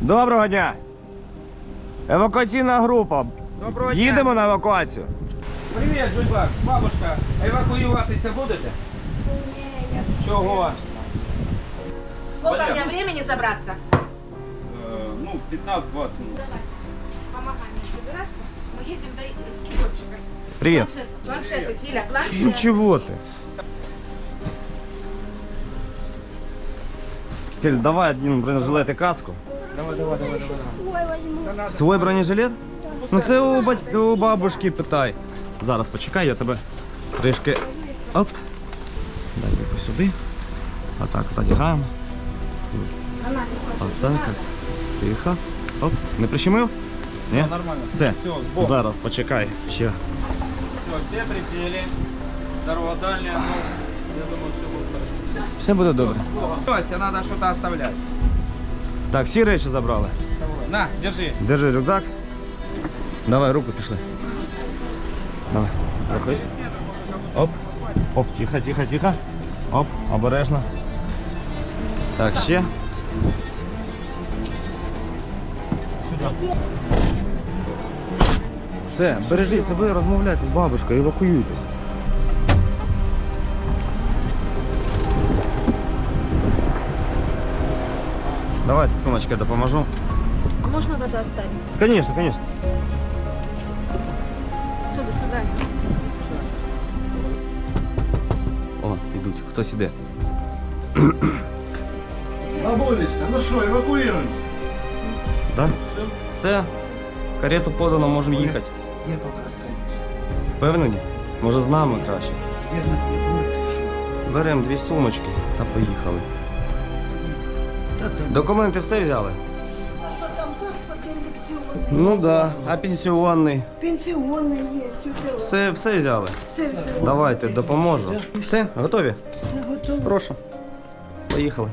Доброго дня. Евакуаційна група. Доброго дня. Їдемо на евакуацію. Привіт, Жульбак. Бабушка, евакуюватися будете? Чого? Сколько у меня времени забраться? ну, 15-20 минут. Давай, помогай мне забираться. Мы едем до Егорчика. Привіт. Планшет, планшеты, Филя. Ну чого ти? Кель, давай один бронежилет і каску. Давай, давай, давай, давай. Свой бронежилет? Ну це у, бать... у бабушки питай. Зараз почекай, я тебе трішки. Оп. Дай руку сюди. Отак от одягаємо. Отак от. Тихо. Оп. Не прищемив? Ні? Нормально. Все. Все. Зараз почекай. Ще. Все, все присели. Дорога дальняя, ну, я думаю, все будет хорошо. Все буде добре. Вася, надо что-то оставлять. Так, всі речі забрали. На, держи. Держи рюкзак. Давай, руку пішли. Давай, проходь. Оп. Оп, тихо, тихо, тихо. Оп, обережно. Так, ще. Сюди. Все, бережіть себе, розмовляйте з бабушкою, евакуюйтесь. Давайте, сумочка, я допоможу. Можно воду оставить? Конечно, конечно. Что до свидания. О, ідуть, хтось іде. Бабулечка, ну що, евакуюємо? Да? Все. Карету подано, можемо їхати. Я поки останусь. Впевнені? Може з нами краще. Вірно, не буде, що? Беремо дві сумочки та поїхали. Документи все взяли? Что там паспорт инъекционный, Ну да. А пенсіонний. пенсионный есть, все, Все, все взяли. все, все, Давайте, допоможу. Все, готові? я готова. Прошу. Поїхали.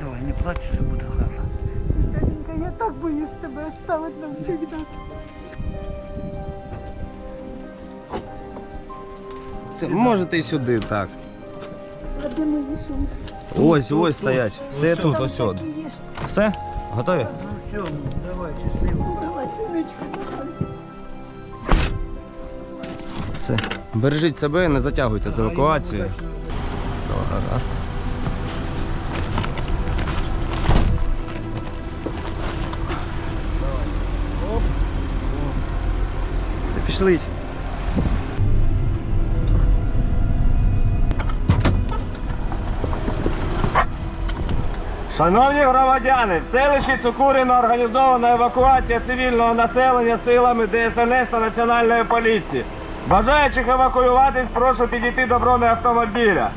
Давай, не плач, все буде гарно. Виталинка, я так боюсь тебя оставить навсегда. Це- Можете і сюди, так. А сумки? Ось, ось стоять. Все тут, Там ось. от. Все? Готові? Ну все, ну давай, щасливо. Давай, сыночка, давай. Все. Бережіть себе, не затягуйте з евакуацією. Давай, Раз. Все, Пішліть. Шановні громадяни, в селищі Цукуріно організована евакуація цивільного населення силами ДСНС та Національної поліції. Бажаючих евакуюватись, прошу підійти до бронеавтомобіля.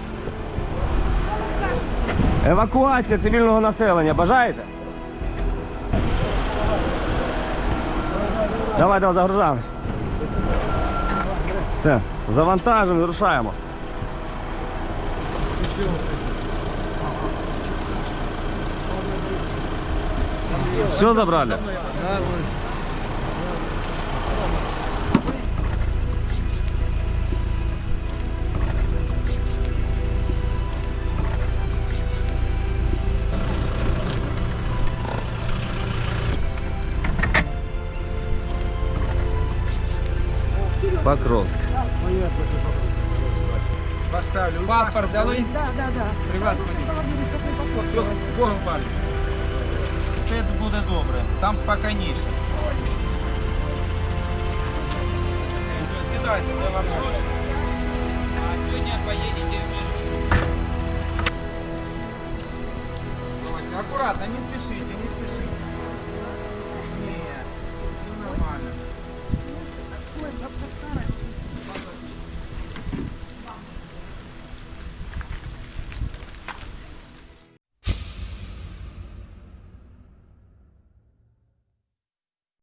Евакуація цивільного населення. Бажаєте? Давай, давай, загружаємось. Все, завантажимо, вирушаємо. Все забрали? Покровск. Поставлю. Паспорт взяли? Да, да, да. Привет, Все, Богом пане Все буде добре. Там спокійніше. Сідайте, де вам гроші. А сьогодні поїдете в Мішу. Давайте, аккуратно, не спешите, не спешите.